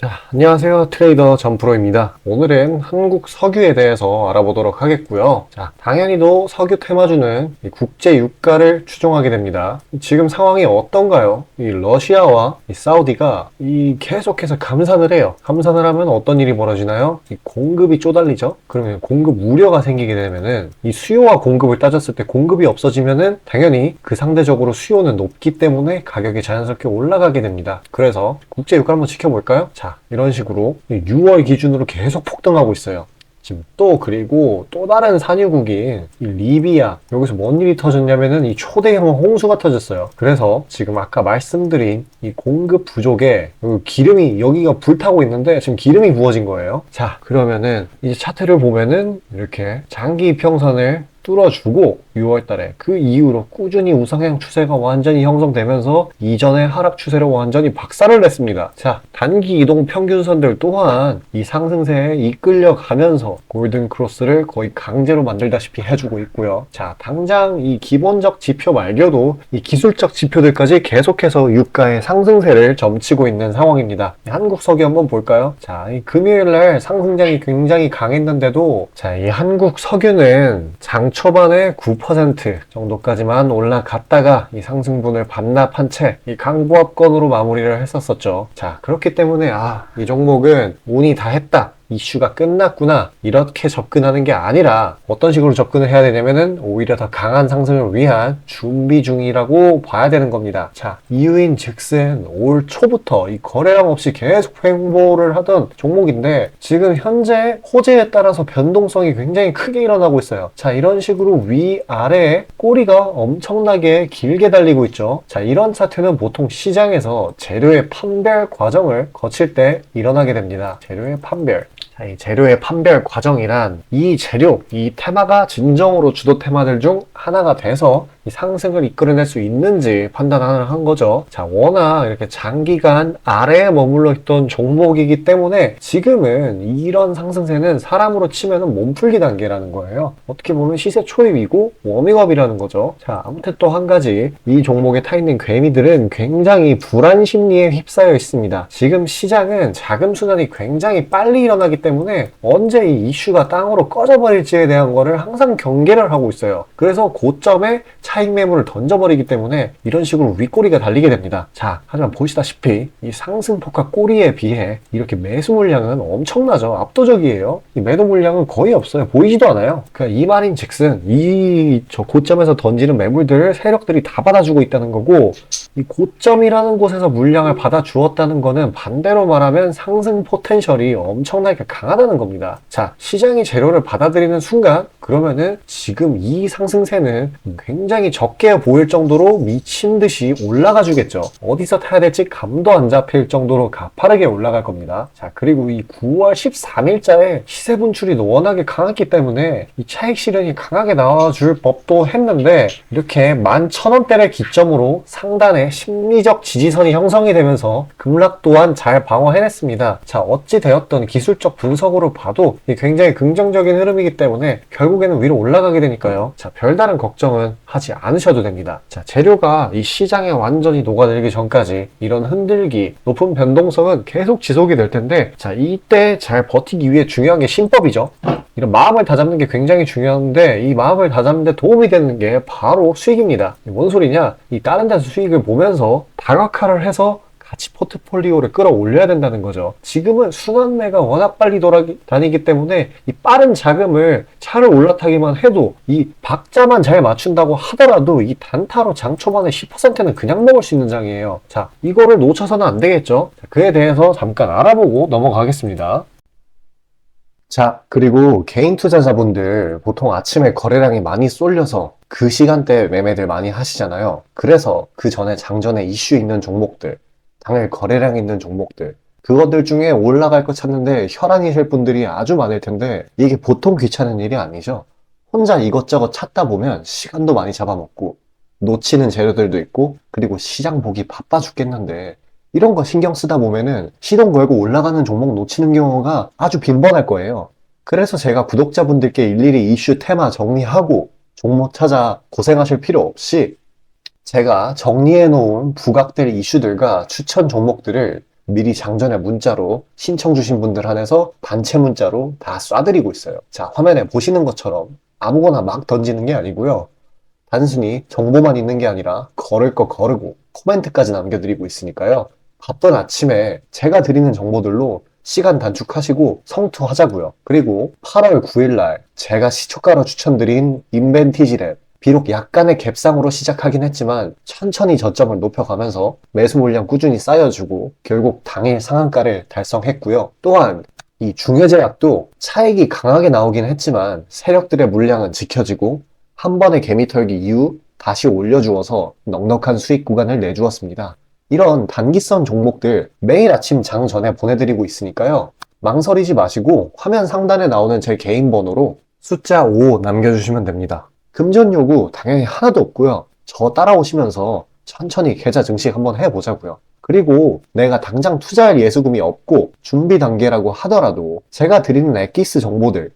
자, 안녕하세요. 트레이더 전프로입니다. 오늘은 한국 석유에 대해서 알아보도록 하겠고요. 자, 당연히도 석유 테마주는 이 국제 유가를 추종하게 됩니다. 지금 상황이 어떤가요? 이 러시아와 이 사우디가 이 계속해서 감산을 해요. 감산을 하면 어떤 일이 벌어지나요? 이 공급이 쪼달리죠? 그러면 공급 우려가 생기게 되면은 이 수요와 공급을 따졌을 때 공급이 없어지면은 당연히 그 상대적으로 수요는 높기 때문에 가격이 자연스럽게 올라가게 됩니다. 그래서 국제 유가 한번 지켜볼까요? 자, 이런 식으로 6월 기준으로 계속 폭등하고 있어요. 지금 또 그리고 또 다른 산유국인 이 리비아 여기서 뭔 일이 터졌냐면은 이 초대형 홍수가 터졌어요. 그래서 지금 아까 말씀드린 이 공급 부족에 여기 기름이 여기가 불타고 있는데 지금 기름이 부어진 거예요. 자 그러면은 이제 차트를 보면은 이렇게 장기 평선을 뚫어주고 6월 달에 그 이후로 꾸준히 우상향 추세가 완전히 형성되면서 이전의 하락 추세를 완전히 박살을 냈습니다. 자, 단기 이동 평균선들 또한 이 상승세에 이끌려 가면서 골든 크로스를 거의 강제로 만들다시피 해주고 있고요. 자, 당장 이 기본적 지표 말고도 이 기술적 지표들까지 계속해서 유가의 상승세를 점치고 있는 상황입니다. 한국 석유 한번 볼까요? 자, 이 금요일 날 상승장이 굉장히 강했는데도 자, 이 한국 석유는 장초 반에 9% 정도까지만 올라갔다가 이 상승분을 반납한 채 이 강보합권으로 마무리를 했었었죠. 자, 그렇기 때문에 아, 이 종목은 운이 다 했다. 이슈가 끝났구나. 이렇게 접근하는 게 아니라 어떤 식으로 접근을 해야 되냐면은 오히려 더 강한 상승을 위한 준비 중이라고 봐야 되는 겁니다. 자 이유인 즉슨 올 초부터 이 거래량 없이 계속 횡보를 하던 종목인데 지금 현재 호재에 따라서 변동성이 굉장히 크게 일어나고 있어요. 자 이런 식으로 위아래에 꼬리가 엄청나게 길게 달리고 있죠. 자 이런 사태는 보통 시장에서 재료의 판별 과정을 거칠 때 일어나게 됩니다. 재료의 판별. 자, 이 재료의 판별 과정이란 이 재료, 이 테마가 진정으로 주도 테마들 중 하나가 돼서 이 상승을 이끌어낼 수 있는지 판단을 한 거죠. 자, 워낙 이렇게 장기간 아래에 머물러 있던 종목이기 때문에 지금은 이런 상승세는 사람으로 치면은 몸풀기 단계라는 거예요. 어떻게 보면 시세 초입이고 워밍업이라는 거죠. 자, 아무튼 또 한 가지 이 종목에 타 있는 괴미들은 굉장히 불안 심리에 휩싸여 있습니다. 지금 시장은 자금 순환이 굉장히 빨리 일어나기 때문에 언제 이 이슈가 땅으로 꺼져버릴지에 대한 거를 항상 경계를 하고 있어요. 그래서 고점에 차익 매물을 던져버리기 때문에 이런 식으로 윗꼬리가 달리게 됩니다. 자, 하지만 보시다시피 이 상승폭과 꼬리에 비해 이렇게 매수 물량은 엄청나죠. 압도적이에요. 이 매도 물량은 거의 없어요. 보이지도 않아요. 그냥 이 말인 즉슨 이 저 고점에서 던지는 매물들을 세력들이 다 받아주고 있다는 거고 이 고점이라는 곳에서 물량을 받아주었다는 거는 반대로 말하면 상승 포텐셜이 엄청나게 강하다는 겁니다. 자, 시장이 재료를 받아들이는 순간 그러면은 지금 이 상승세는 굉장히 적게 보일 정도로 미친 듯이 올라가 주겠죠. 어디서 타야 될지 감도 안 잡힐 정도로 가파르게 올라갈 겁니다. 자, 그리고 이 9월 13일자에 시세 분출이 워낙에 강했기 때문에 이 차익 실현이 강하게 나와줄 법도 했는데 이렇게 11,000원대를 기점으로 상단에 심리적 지지선이 형성이 되면서 급락 또한 잘 방어해냈습니다. 자, 어찌 되었던 기술적 분석으로 봐도 굉장히 긍정적인 흐름이기 때문에 결국에는 위로 올라가게 되니까요. 자, 별다른 걱정은 하지 않으셔도 됩니다. 자, 재료가 이 시장에 완전히 녹아들기 전까지 이런 흔들기, 높은 변동성은 계속 지속이 될 텐데, 자, 이때 잘 버티기 위해 중요한 게 신법이죠. 이런 마음을 다잡는 게 굉장히 중요한데 이 마음을 다잡는 데 도움이 되는 게 바로 수익입니다. 뭔 소리냐? 이 다른 데서 수익을 보면서 다각화를 해서 같이 포트폴리오를 끌어올려야 된다는 거죠. 지금은 순환매가 워낙 빨리 돌아다니기 때문에 이 빠른 자금을 차를 올라타기만 해도 이 박자만 잘 맞춘다고 하더라도 이 단타로 장 초반에 10%는 그냥 먹을 수 있는 장이에요. 자, 이거를 놓쳐서는 안 되겠죠. 자, 그에 대해서 잠깐 알아보고 넘어가겠습니다. 자, 그리고 개인 투자자분들 보통 아침에 거래량이 많이 쏠려서 그 시간대에 매매들 많이 하시잖아요. 그래서 그 전에 장전에 이슈 있는 종목들, 당일 거래량 있는 종목들, 그것들 중에 올라갈 거 찾는데 혈안이 셀 분들이 아주 많을 텐데 이게 보통 귀찮은 일이 아니죠. 혼자 이것저것 찾다 보면 시간도 많이 잡아먹고 놓치는 재료들도 있고 그리고 시장 보기 바빠 죽겠는데 이런 거 신경 쓰다 보면은 시동 걸고 올라가는 종목 놓치는 경우가 아주 빈번할 거예요. 그래서 제가 구독자분들께 일일이 이슈 테마 정리하고 종목 찾아 고생하실 필요 없이 제가 정리해 놓은 부각될 이슈들과 추천 종목들을 미리 장전에 문자로 신청 주신 분들 한해서 단체 문자로 다 쏴드리고 있어요. 자, 화면에 보시는 것처럼 아무거나 막 던지는 게 아니고요. 단순히 정보만 있는 게 아니라 걸을 거 거르고 코멘트까지 남겨드리고 있으니까요. 바쁜 아침에 제가 드리는 정보들로 시간 단축하시고 성투하자고요. 그리고 8월 9일 날 제가 시초가로 추천드린 인벤티지랩 비록 약간의 갭상으로 시작하긴 했지만 천천히 저점을 높여가면서 매수 물량 꾸준히 쌓여주고 결국 당일 상한가를 달성했고요. 또한 이 중해제약도 차익이 강하게 나오긴 했지만 세력들의 물량은 지켜지고 한 번의 개미 털기 이후 다시 올려주어서 넉넉한 수익 구간을 내주었습니다. 이런 단기성 종목들 매일 아침 장 전에 보내드리고 있으니까요. 망설이지 마시고 화면 상단에 나오는 제 개인 번호로 숫자 5 남겨주시면 됩니다. 금전 요구 당연히 하나도 없고요. 저 따라오시면서 천천히 계좌 증식 한번 해보자고요. 그리고 내가 당장 투자할 예수금이 없고 준비 단계라고 하더라도 제가 드리는 엑기스 정보들,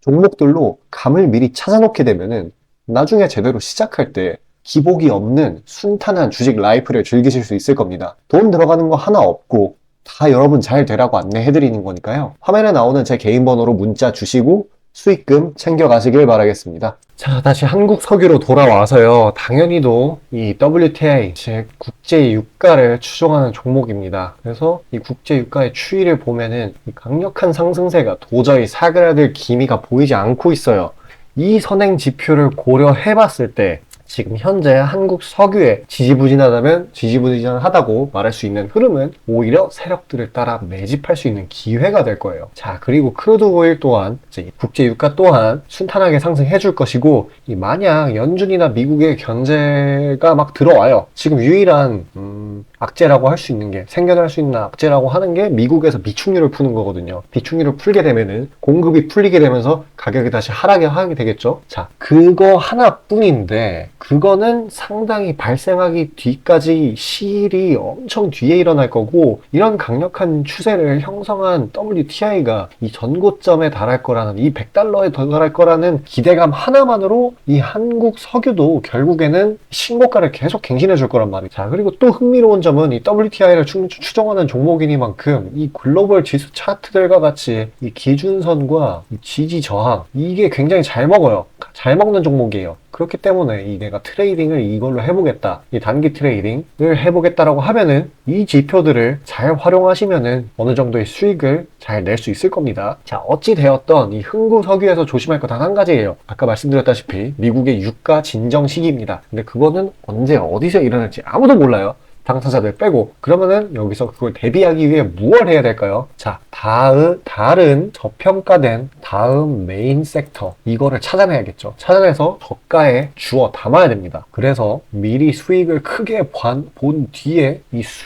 종목들로 감을 미리 찾아놓게 되면은 나중에 제대로 시작할 때 기복이 없는 순탄한 주식 라이프를 즐기실 수 있을 겁니다. 돈 들어가는 거 하나 없고 다 여러분 잘 되라고 안내해드리는 거니까요. 화면에 나오는 제 개인 번호로 문자 주시고 수익금 챙겨가시길 바라겠습니다. 자, 다시 한국 석유로 돌아와서요. 당연히도 이 WTI, 즉 국제 유가를 추종하는 종목입니다. 그래서 이 국제 유가의 추이를 보면은 이 강력한 상승세가 도저히 사그라들 기미가 보이지 않고 있어요. 이 선행 지표를 고려해 봤을 때 지금 현재 한국 석유에 지지부진하다면 지지부진하다고 말할 수 있는 흐름은 오히려 세력들을 따라 매집할 수 있는 기회가 될 거예요. 자, 그리고 크루드 오일 또한 국제 유가 또한 순탄하게 상승해 줄 것이고 이 만약 연준이나 미국의 견제가 막 들어와요. 지금 유일한 음, 악재라고 할 수 있는 게 생겨날 수 있는 악재라고 하는 게 미국에서 비축률을 푸는 거거든요. 비축률을 풀게 되면은 공급이 풀리게 되면서 가격이 다시 하락이 하게 되겠죠. 자, 그거 하나뿐인데 그거는 상당히 발생하기 뒤까지 시일이 엄청 뒤에 일어날 거고 이런 강력한 추세를 형성한 WTI가 이 전고점에 달할 거라는 이 100달러에 달할 거라는 기대감 하나만으로 이 한국 석유도 결국에는 신고가를 계속 갱신해 줄 거란 말이죠. 자, 그리고 또 흥미로운 점은 이 WTI를 추, 추정하는 종목이니만큼 이 글로벌 지수 차트들과 같이 이 기준선과 이 지지 저항 이게 굉장히 잘 먹어요. 잘 먹는 종목이에요. 그렇기 때문에 이 내가 트레이딩을 이걸로 해보겠다. 이 단기 트레이딩을 해보겠다라고 하면은 이 지표들을 잘 활용하시면은 어느 정도의 수익을 잘 낼 수 있을 겁니다. 자, 어찌 되었던 이 흥구 석유에서 조심할 거단한 가지예요. 아까 말씀드렸다시피 미국의 유가 진정 시기입니다. 근데 그거는 언제 어디서 일어날지 아무도 몰라요. 당사자들 빼고 그러면은 여기서 그걸 대비하기 위해 무엇을 해야 될까요? 자, 다음 다른 저평가된 다음 메인 섹터 이거를 찾아내야겠죠. 찾아내서 저가에 주어 담아야 됩니다. 그래서 미리 수익을 크게 본, 본 뒤에 이 수,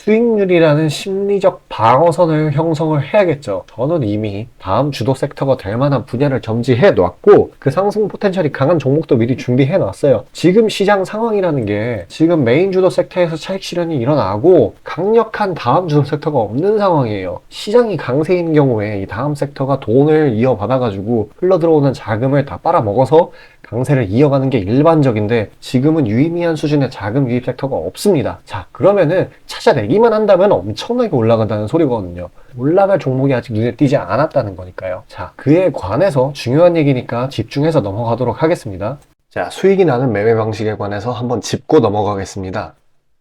수익률이라는 심리적 방어선을 형성을 해야겠죠. 저는 이미 다음 주도 섹터가 될 만한 분야를 점지해 놨고 그 상승 포텐셜이 강한 종목도 미리 준비해 놨어요. 지금 시장 상황이라는 게 지금 메인 주도 섹터에서 차익 실현이 일어나고 강력한 다음 주도 섹터가 없는 상황이에요. 시장이 강세인 경우에 이 다음 섹터가 돈을 이어받아 가지고 흘러 들어오는 자금을 다 빨아먹어서 강세를 이어가는 게 일반적인데 지금은 유의미한 수준의 자금 유입 섹터가 없습니다. 자, 그러면은 찾아내 기만 한다면 엄청나게 올라간다는 소리거든요. 올라갈 종목이 아직 눈에 띄지 않았다는 거니까요. 자, 그에 관해서 중요한 얘기니까 집중해서 넘어가도록 하겠습니다. 자, 수익이 나는 매매 방식에 관해서 한번 짚고 넘어가겠습니다.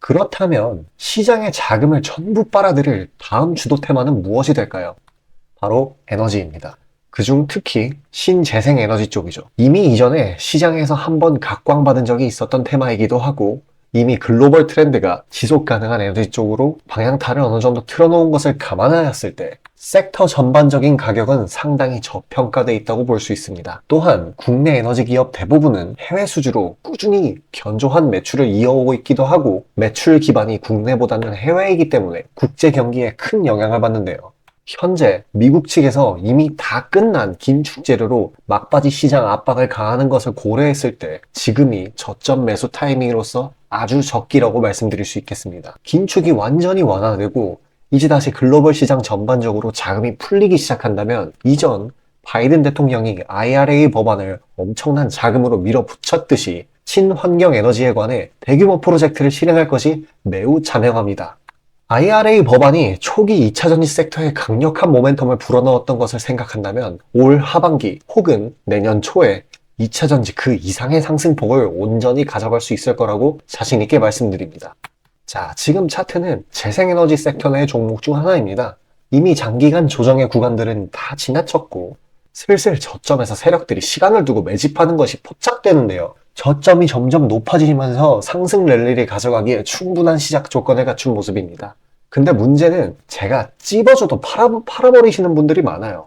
그렇다면 시장의 자금을 전부 빨아들일 다음 주도 테마는 무엇이 될까요? 바로 에너지입니다. 그중 특히 신재생 에너지 쪽이죠. 이미 이전에 시장에서 한번 각광받은 적이 있었던 테마이기도 하고 이미 글로벌 트렌드가 지속 가능한 에너지 쪽으로 방향타를 어느 정도 틀어놓은 것을 감안하였을 때 섹터 전반적인 가격은 상당히 저평가되어 있다고 볼 수 있습니다. 또한 국내 에너지 기업 대부분은 해외 수주로 꾸준히 견조한 매출을 이어오고 있기도 하고 매출 기반이 국내보다는 해외이기 때문에 국제 경기에 큰 영향을 받는데요. 현재 미국 측에서 이미 다 끝난 긴축 재료로 막바지 시장 압박을 가하는 것을 고려했을 때 지금이 저점 매수 타이밍으로서 아주 적기라고 말씀드릴 수 있겠습니다. 긴축이 완전히 완화되고 이제 다시 글로벌 시장 전반적으로 자금이 풀리기 시작한다면 이전 바이든 대통령이 IRA 법안을 엄청난 자금으로 밀어붙였듯이 친환경 에너지에 관해 대규모 프로젝트를 실행할 것이 매우 자명합니다. IRA 법안이 초기 2차 전지 섹터에 강력한 모멘텀을 불어넣었던 것을 생각한다면 올 하반기 혹은 내년 초에 2차 전지 그 이상의 상승폭을 온전히 가져갈 수 있을 거라고 자신있게 말씀드립니다. 자, 지금 차트는 재생에너지 섹터 내 종목 중 하나입니다. 이미 장기간 조정의 구간들은 다 지나쳤고 슬슬 저점에서 세력들이 시간을 두고 매집하는 것이 포착되는데요. 저점이 점점 높아지면서 상승 랠리를 가져가기에 충분한 시작 조건을 갖춘 모습입니다. 근데 문제는 제가 찝어줘도 팔아, 팔아버리시는 분들이 많아요.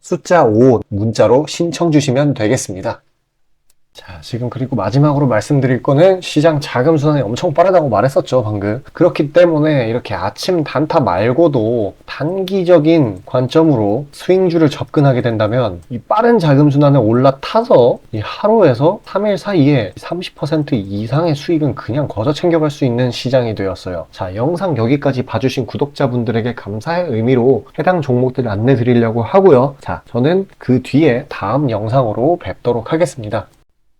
숫자 5 문자로 신청 주시면 되겠습니다. 자, 지금 그리고 마지막으로 말씀드릴 거는 시장 자금 순환이 엄청 빠르다고 말했었죠, 방금. 그렇기 때문에 이렇게 아침 단타 말고도 단기적인 관점으로 스윙주를 접근하게 된다면 이 빠른 자금 순환에 올라타서 이 하루에서 3일 사이에 30% 이상의 수익은 그냥 거저 챙겨갈 수 있는 시장이 되었어요. 자, 영상 여기까지 봐주신 구독자분들에게 감사의 의미로 해당 종목들을 안내 드리려고 하고요. 자, 저는 그 뒤에 다음 영상으로 뵙도록 하겠습니다.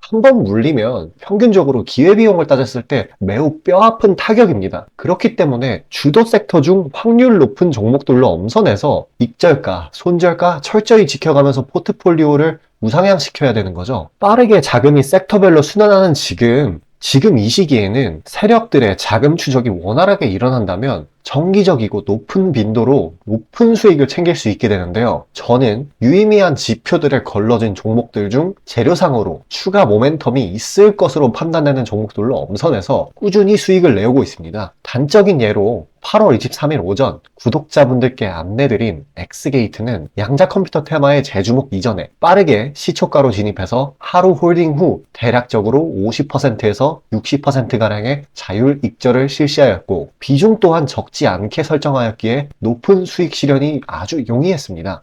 한 번 물리면 평균적으로 기회비용을 따졌을 때 매우 뼈아픈 타격입니다. 그렇기 때문에 주도 섹터 중 확률 높은 종목들로 엄선해서 익절가, 손절가 철저히 지켜가면서 포트폴리오를 우상향시켜야 되는 거죠. 빠르게 자금이 섹터별로 순환하는 지금, 지금 이 시기에는 세력들의 자금 추적이 원활하게 일어난다면 정기적이고 높은 빈도로 높은 수익을 챙길 수 있게 되는데요. 저는 유의미한 지표들에 걸러진 종목들 중 재료상으로 추가 모멘텀이 있을 것으로 판단되는 종목들로 엄선해서 꾸준히 수익을 내오고 있습니다. 단적인 예로 8월 23일 오전 구독자분들께 안내드린 엑스게이트는 양자 컴퓨터 테마의 재주목 이전에 빠르게 시초가로 진입해서 하루 홀딩 후 대략적으로 50%에서 60%가량의 자율 익절을 실시하였고 비중 또한 적지 않게 설정하였기에 높은 수익 실현이 아주 용이했습니다.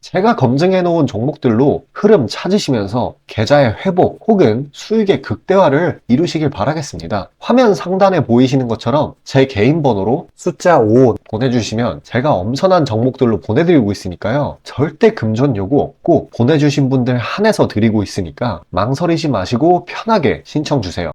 제가 검증해 놓은 종목들로 흐름 찾으시면서 계좌의 회복 혹은 수익의 극대화를 이루시길 바라겠습니다. 화면 상단에 보이시는 것처럼 제 개인 번호로 숫자 5 보내주시면 제가 엄선한 종목들로 보내드리고 있으니까요. 절대 금전 요구 없고 보내주신 분들 한해서 드리고 있으니까 망설이지 마시고 편하게 신청 주세요.